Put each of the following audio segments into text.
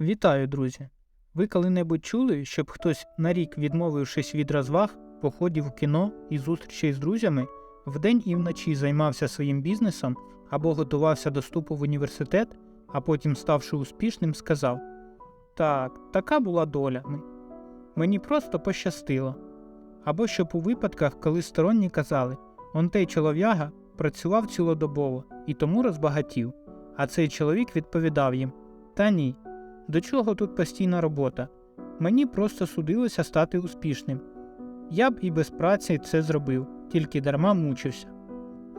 Вітаю, друзі! Ви коли-небудь чули, щоб хтось на рік, відмовившись від розваг, походів у кіно і зустрічей з друзями, вдень і вночі займався своїм бізнесом або готувався до вступу в університет, а потім, ставши успішним, сказав: Так, така була доля. Мені просто пощастило. Або щоб у випадках, коли сторонні казали, он той чолов'яга працював цілодобово і тому розбагатів, а цей чоловік відповідав їм: Та ні, до чого тут постійна робота? Мені просто судилося стати успішним. Я б і без праці це зробив, тільки дарма мучився.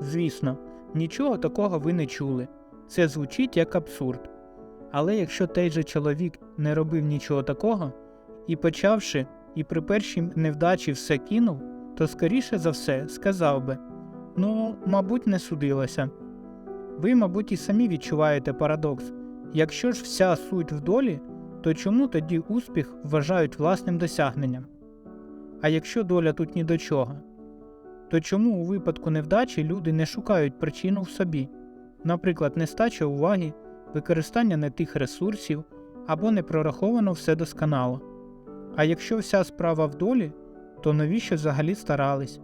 Звісно, нічого такого ви не чули. Це звучить як абсурд. Але якщо той же чоловік не робив нічого такого, і почавши, і при першій невдачі все кинув, то скоріше за все сказав би: ну, мабуть, не судилося. Ви, мабуть, і самі відчуваєте парадокс. Якщо ж вся суть в долі, то чому тоді успіх вважають власним досягненням? А якщо доля тут ні до чого, то чому у випадку невдачі люди не шукають причину в собі, наприклад, нестача уваги, використання не тих ресурсів або не прораховано все досконало? А якщо вся справа в долі, то навіщо взагалі старались?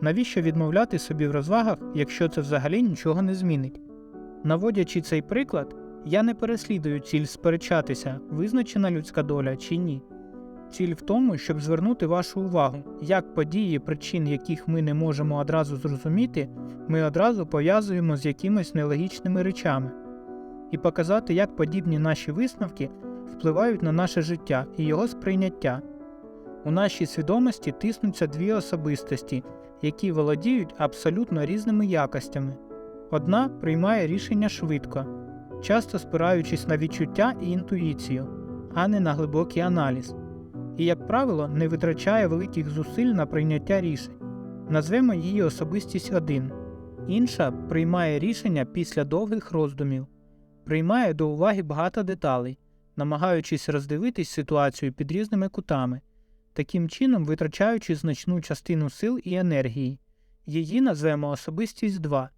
Навіщо відмовляти собі в розвагах, якщо це взагалі нічого не змінить? Наводячи цей приклад, я не переслідую ціль сперечатися, визначена людська доля чи ні. Ціль в тому, щоб звернути вашу увагу, як події, причин яких ми не можемо одразу зрозуміти, ми одразу пов'язуємо з якимись нелогічними речами, і показати, як подібні наші висновки впливають на наше життя і його сприйняття. У нашій свідомості тиснуться дві особистості, які володіють абсолютно різними якостями. Одна приймає рішення швидко, часто спираючись на відчуття і інтуїцію, а не на глибокий аналіз, і, як правило, не витрачає великих зусиль на прийняття рішень. Назвемо її особистість 1. Інша приймає рішення після довгих роздумів, приймає до уваги багато деталей, намагаючись роздивитись ситуацію під різними кутами, таким чином витрачаючи значну частину сил і енергії. Її назвемо особистість 2.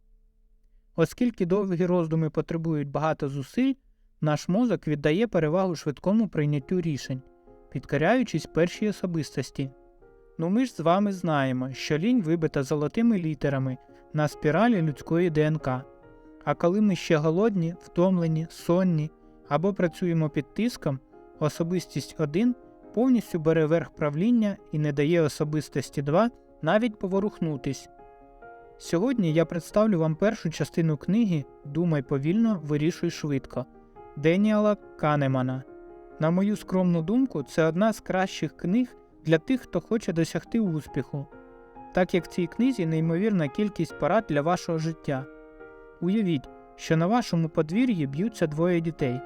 Оскільки довгі роздуми потребують багато зусиль, наш мозок віддає перевагу швидкому прийняттю рішень, підкоряючись першій особистості. Ну ми ж з вами знаємо, що лінь вибита золотими літерами на спіралі людської ДНК. А коли ми ще голодні, втомлені, сонні або працюємо під тиском, особистість 1 повністю бере верх правління і не дає особистості 2 навіть поворухнутись. Сьогодні я представлю вам першу частину книги Думай повільно, вирішуй швидко Деніала Канемана. На мою скромну думку, це одна з кращих книг для тих, хто хоче досягти успіху, так як в цій книзі неймовірна кількість порад для вашого життя. Уявіть, що на вашому подвір'ї б'ються двоє дітей,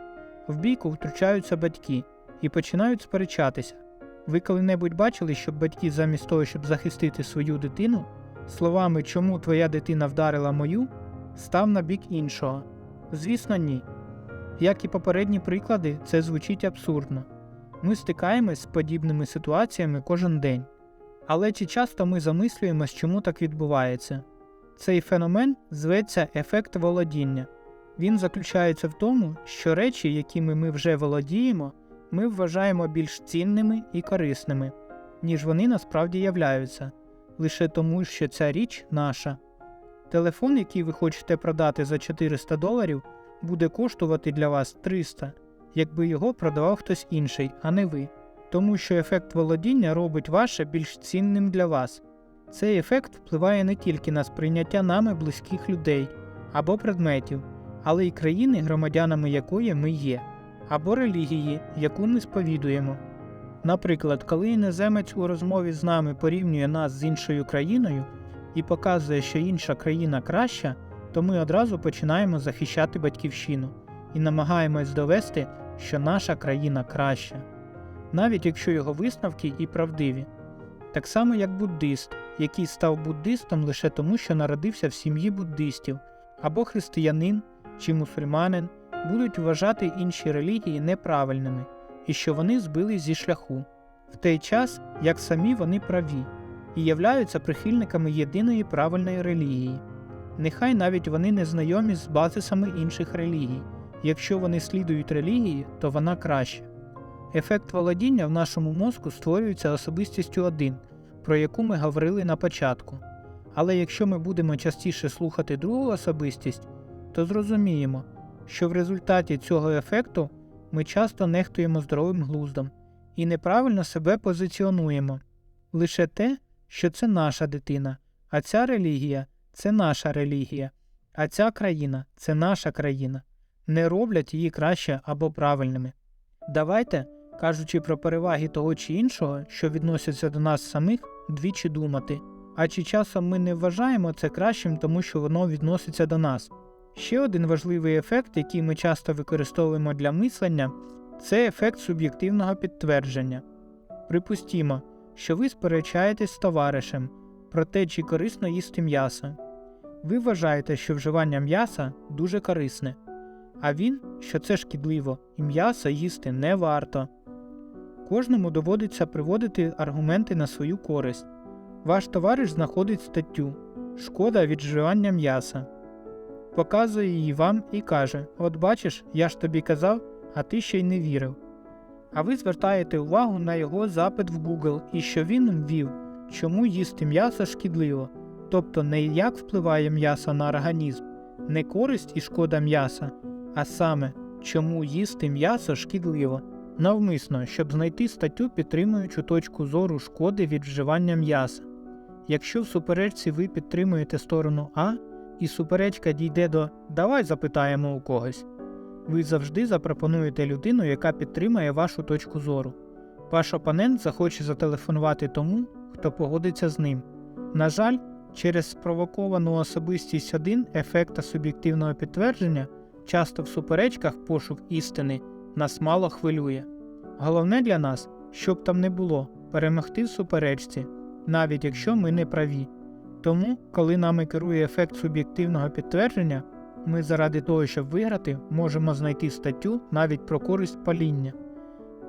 в бійку втручаються батьки і починають сперечатися. Ви коли-небудь бачили, щоб батьки замість того, щоб захистити свою дитину, словами чому твоя дитина вдарила мою, став на бік іншого? Звісно, ні. Як і попередні приклади, це звучить абсурдно. Ми стикаємось з подібними ситуаціями кожен день. Але чи часто ми замислюємось, чому так відбувається? Цей феномен зветься ефект володіння. Він заключається в тому, що речі, якими ми вже володіємо, ми вважаємо більш цінними і корисними, ніж вони насправді являються, лише тому, що ця річ наша. Телефон, який ви хочете продати за 400 доларів, буде коштувати для вас 300, якби його продавав хтось інший, а не ви. Тому що ефект володіння робить ваше більш цінним для вас. Цей ефект впливає не тільки на сприйняття нами близьких людей або предметів, але й країни, громадянами якої ми є, або релігії, яку ми сповідуємо. Наприклад, коли іноземець у розмові з нами порівнює нас з іншою країною і показує, що інша країна краща, то ми одразу починаємо захищати батьківщину і намагаємось довести, що наша країна краща, навіть якщо його висновки і правдиві. Так само як буддист, який став буддистом лише тому, що народився в сім'ї буддистів, або християнин чи мусульманин будуть вважати інші релігії неправильними і що вони збили зі шляху, в той час як самі вони праві і являються прихильниками єдиної правильної релігії. Нехай навіть вони не знайомі з базисами інших релігій, Якщо вони слідують релігії, то вона краща. Ефект володіння в нашому мозку створюється особистістю 1, про яку ми говорили на початку. Але якщо ми будемо частіше слухати другу особистість, то зрозуміємо, що в результаті цього ефекту ми часто нехтуємо здоровим глуздом і неправильно себе позиціонуємо. Лише те, що це наша дитина, а ця релігія це наша релігія, а ця країна це наша країна, не роблять її краще або правильними. Давайте, кажучи про переваги того чи іншого, що відносяться до нас самих, двічі думати. А чи часом ми не вважаємо це кращим, тому що воно відноситься до нас? Ще один важливий ефект, який ми часто використовуємо для мислення, це ефект суб'єктивного підтвердження. Припустімо, що ви сперечаєтесь з товаришем про те, чи корисно їсти м'ясо. Ви вважаєте, що вживання м'яса дуже корисне, а він, що це шкідливо, і м'ясо їсти не варто. Кожному доводиться приводити аргументи на свою користь. Ваш товариш знаходить статтю Шкода від вживання м'яса. Показує її вам і каже: От бачиш, я ж тобі казав, а ти ще й не вірив. А ви звертаєте увагу на його запит в Google і що він ввів, чому їсти м'ясо шкідливо, тобто не як впливає м'ясо на організм, не користь і шкода м'яса, а саме чому їсти м'ясо шкідливо. Навмисно, щоб знайти статтю, підтримуючу точку зору шкоди від вживання м'яса. Якщо в суперечці ви підтримуєте сторону А, і суперечка дійде до Давай запитаємо у когось, ви завжди запропонуєте людину, яка підтримає вашу точку зору. Ваш опонент захоче зателефонувати тому, хто погодиться з ним. На жаль, через спровоковану особистість 1 ефекта суб'єктивного підтвердження, часто в суперечках пошук істини нас мало хвилює. Головне для нас, щоб там не було, перемогти в суперечці, навіть якщо ми не праві. Тому, коли нами керує ефект суб'єктивного підтвердження, ми заради того, щоб виграти, можемо знайти статтю навіть про користь паління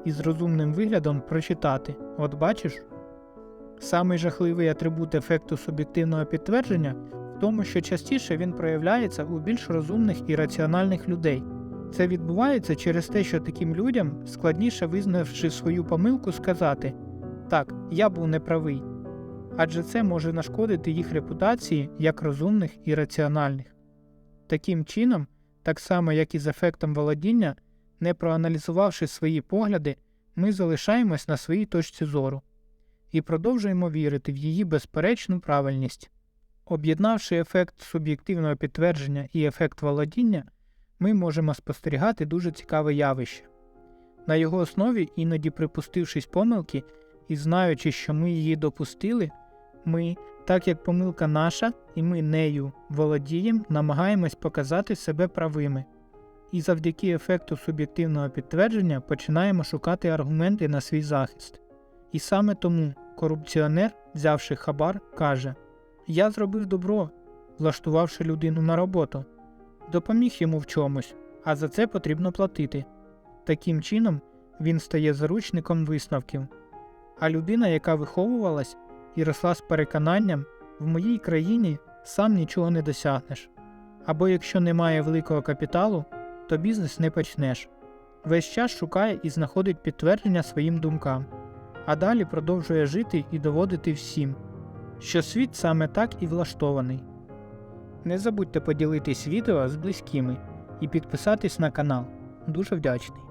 і з розумним виглядом прочитати От бачиш? Самий жахливий атрибут ефекту суб'єктивного підтвердження в тому, що частіше він проявляється у більш розумних і раціональних людей. Це відбувається через те, що таким людям складніше визнавши свою помилку, сказати так, я був неправий, адже це може нашкодити їх репутації як розумних і раціональних. Таким чином, так само як і з ефектом володіння, не проаналізувавши свої погляди, ми залишаємось на своїй точці зору і продовжуємо вірити в її безперечну правильність. Об'єднавши ефект суб'єктивного підтвердження і ефект володіння, ми можемо спостерігати дуже цікаве явище. На його основі, іноді припустившись помилки і знаючи, що ми її допустили, ми, так як помилка наша, і ми нею володіємо, намагаємось показати себе правими. І завдяки ефекту суб'єктивного підтвердження починаємо шукати аргументи на свій захист. І саме тому корупціонер, взявши хабар, каже: Я зробив добро, влаштувавши людину на роботу, допоміг йому в чомусь, а за це потрібно платити. Таким чином він стає заручником висновків. А людина, яка виховувалась і росла з переконанням, в моїй країні сам нічого не досягнеш. Або якщо немає великого капіталу, то бізнес не почнеш. Весь час шукає і знаходить підтвердження своїм думкам, а далі продовжує жити і доводити всім, що світ саме так і влаштований. Не забудьте поділитись відео з близькими і підписатись на канал. Дуже вдячний.